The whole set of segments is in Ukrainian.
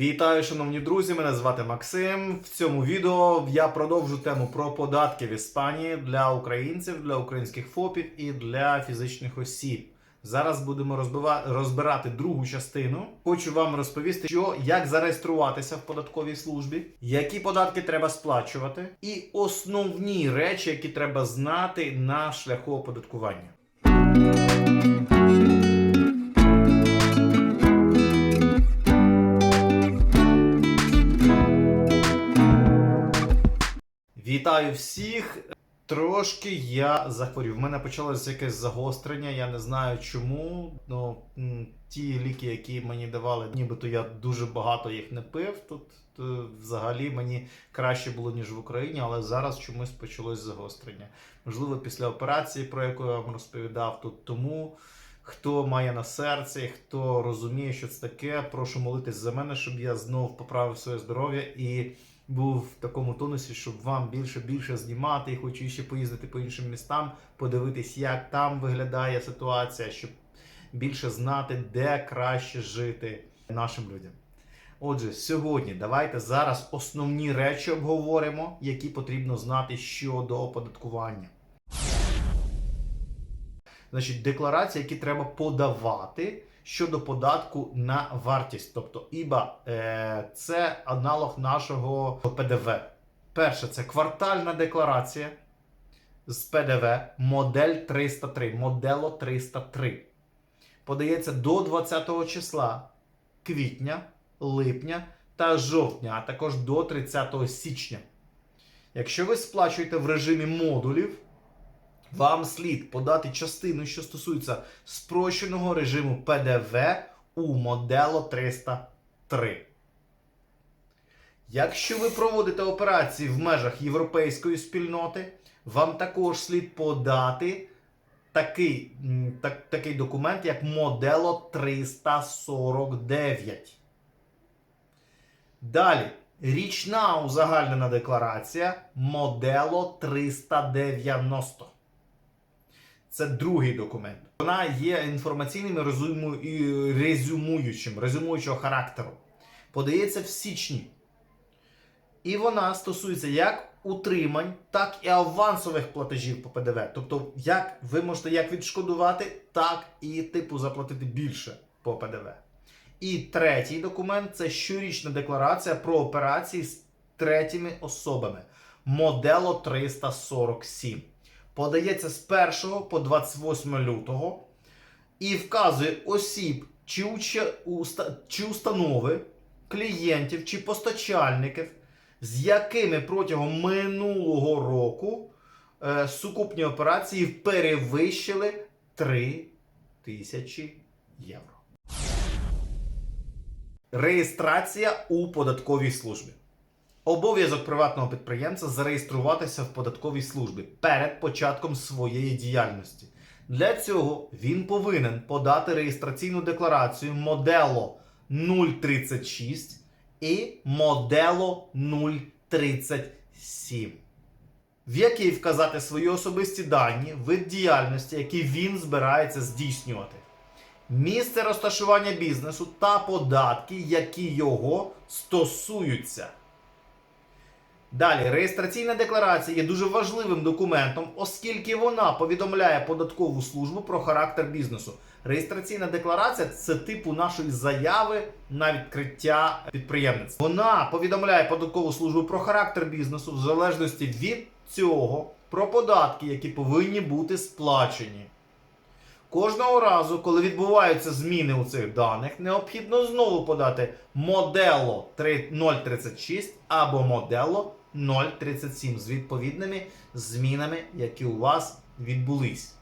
Вітаю, шановні друзі! Мене звати Максим. В цьому відео я продовжу тему про податки в Іспанії для українців, для українських ФОПів і для фізичних осіб. Зараз будемо розбива... розбирати другу частину. Хочу вам розповісти, що як зареєструватися в податковій службі, які податки треба сплачувати, і основні речі, які треба знати на шляху оподаткування. Вітаю всіх! Трошки я захворів. В мене почалося якесь загострення. Я не знаю чому. Ну, ті ліки, які мені давали, нібито я дуже багато їх не пив. Тут е, взагалі мені краще було, ніж в Україні, але зараз чомусь почалось загострення. Можливо, після операції, про яку я вам розповідав тут. Тому хто має на серці, хто розуміє, що це таке, прошу молитись за мене, щоб я знов поправив своє здоров'я і був в такому тонусі, щоб вам більше більше знімати. Хочу ще поїздити по іншим містам, подивитись, як там виглядає ситуація, щоб більше знати, де краще жити нашим людям. Отже, сьогодні давайте зараз основні речі обговоримо, які потрібно знати щодо оподаткування. Значить, декларації, які треба подавати щодо податку на вартість. Тобто ІБА е, це аналог нашого ПДВ. Перше, це квартальна декларація з ПДВ модель 303, модело 303. Подається до 20 числа квітня, липня та жовтня, а також до 30 січня. Якщо ви сплачуєте в режимі модулів, вам слід подати частину, що стосується спрощеного режиму ПДВ у модело 303. Якщо ви проводите операції в межах європейської спільноти, вам також слід подати такий, так, такий документ, як модело 349. Далі. Річна узагальнена декларація модело 390. Це другий документ. Вона є інформаційним і резюму- і резюмуючим, резюмуючого характеру. Подається в січні. І вона стосується як утримань, так і авансових платежів по ПДВ. Тобто, як ви можете як відшкодувати, так і типу заплатити більше по ПДВ. І третій документ це щорічна декларація про операції з третіми особами. Модело 347 подається з 1 по 28 лютого і вказує осіб чи, уча- уста- чи установи, клієнтів чи постачальників, з якими протягом минулого року е, сукупні операції перевищили 3 тисячі євро. Реєстрація у податковій службі. Обов'язок приватного підприємця зареєструватися в податковій службі перед початком своєї діяльності. Для цього він повинен подати реєстраційну декларацію модело 036 і модело 037, в якій вказати свої особисті дані, вид діяльності, який він збирається здійснювати, місце розташування бізнесу та податки, які його стосуються. Далі, реєстраційна декларація є дуже важливим документом, оскільки вона повідомляє податкову службу про характер бізнесу. Реєстраційна декларація це типу нашої заяви на відкриття підприємництва. Вона повідомляє податкову службу про характер бізнесу в залежності від цього про податки, які повинні бути сплачені. Кожного разу, коли відбуваються зміни у цих даних, необхідно знову подати модело 036 або модело 037 з відповідними змінами, які у вас відбулись.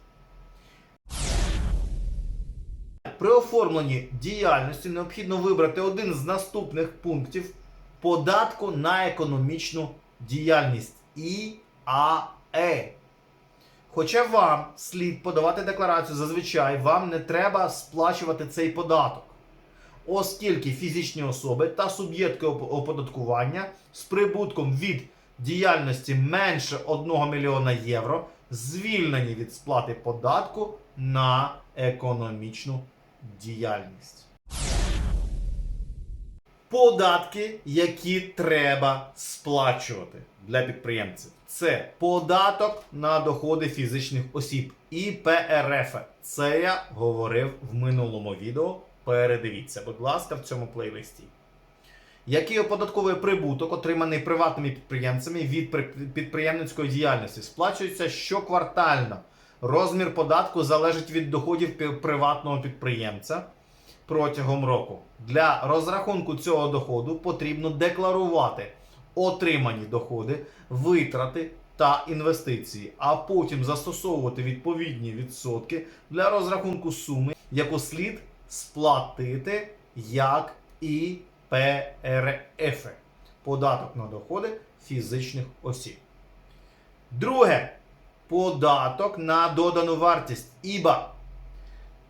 При оформленні діяльності необхідно вибрати один з наступних пунктів податку на економічну діяльність ІАЕ. Хоча вам слід подавати декларацію, зазвичай вам не треба сплачувати цей податок, оскільки фізичні особи та суб'єкти оподаткування з прибутком від діяльності менше 1 мільйона євро звільнені від сплати податку на економічну діяльність. Податки, які треба сплачувати для підприємців. Це податок на доходи фізичних осіб і ПРФ. Це я говорив в минулому відео. Передивіться, будь ласка, в цьому плейлисті. Який оподатковий прибуток, отриманий приватними підприємцями від підприємницької діяльності, сплачується щоквартально. Розмір податку залежить від доходів приватного підприємця протягом року. Для розрахунку цього доходу потрібно декларувати отримані доходи, витрати та інвестиції, а потім застосовувати відповідні відсотки для розрахунку суми, яку слід сплатити як ІПРФ податок на доходи фізичних осіб. Друге податок на додану вартість ІБА.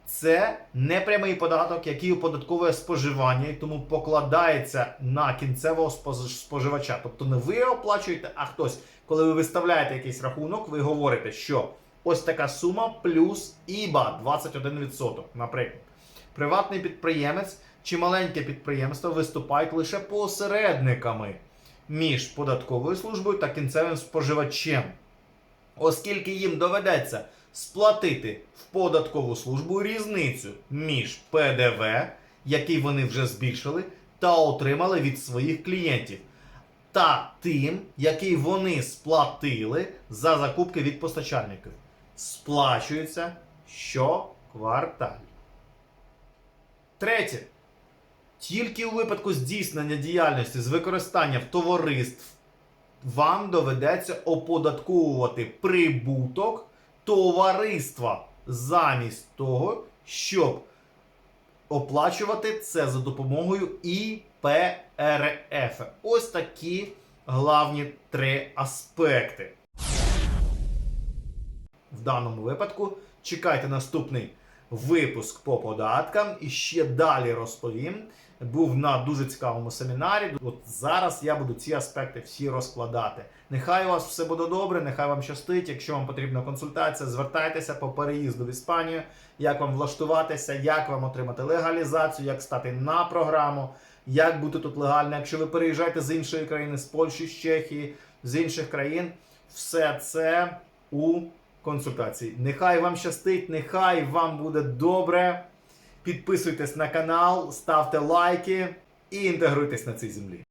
Це непрямий податок, який оподатковує споживання і тому покладається на кінцевого споживача. Тобто не ви оплачуєте, а хтось. Коли ви виставляєте якийсь рахунок, ви говорите, що ось така сума плюс ІБА 21%, наприклад. Приватний підприємець чи маленьке підприємство виступають лише посередниками між податковою службою та кінцевим споживачем оскільки їм доведеться сплатити в податкову службу різницю між ПДВ, який вони вже збільшили, та отримали від своїх клієнтів, та тим, який вони сплатили за закупки від постачальників. Сплачується щоквартально. Третє. Тільки у випадку здійснення діяльності з використанням товариств вам доведеться оподатковувати прибуток товариства замість того, щоб оплачувати це за допомогою ІПРФ. Ось такі главні три аспекти. В даному випадку чекайте наступний випуск по податкам і ще далі розповім. Був на дуже цікавому семінарі. От зараз я буду ці аспекти всі розкладати. Нехай у вас все буде добре, нехай вам щастить. Якщо вам потрібна консультація, звертайтеся по переїзду в Іспанію, як вам влаштуватися, як вам отримати легалізацію, як стати на програму, як бути тут легально. Якщо ви переїжджаєте з іншої країни, з Польщі, з Чехії, з інших країн, все це у консультації. Нехай вам щастить, нехай вам буде добре. Підписуйтесь на канал, ставте лайки і інтегруйтесь на цій землі.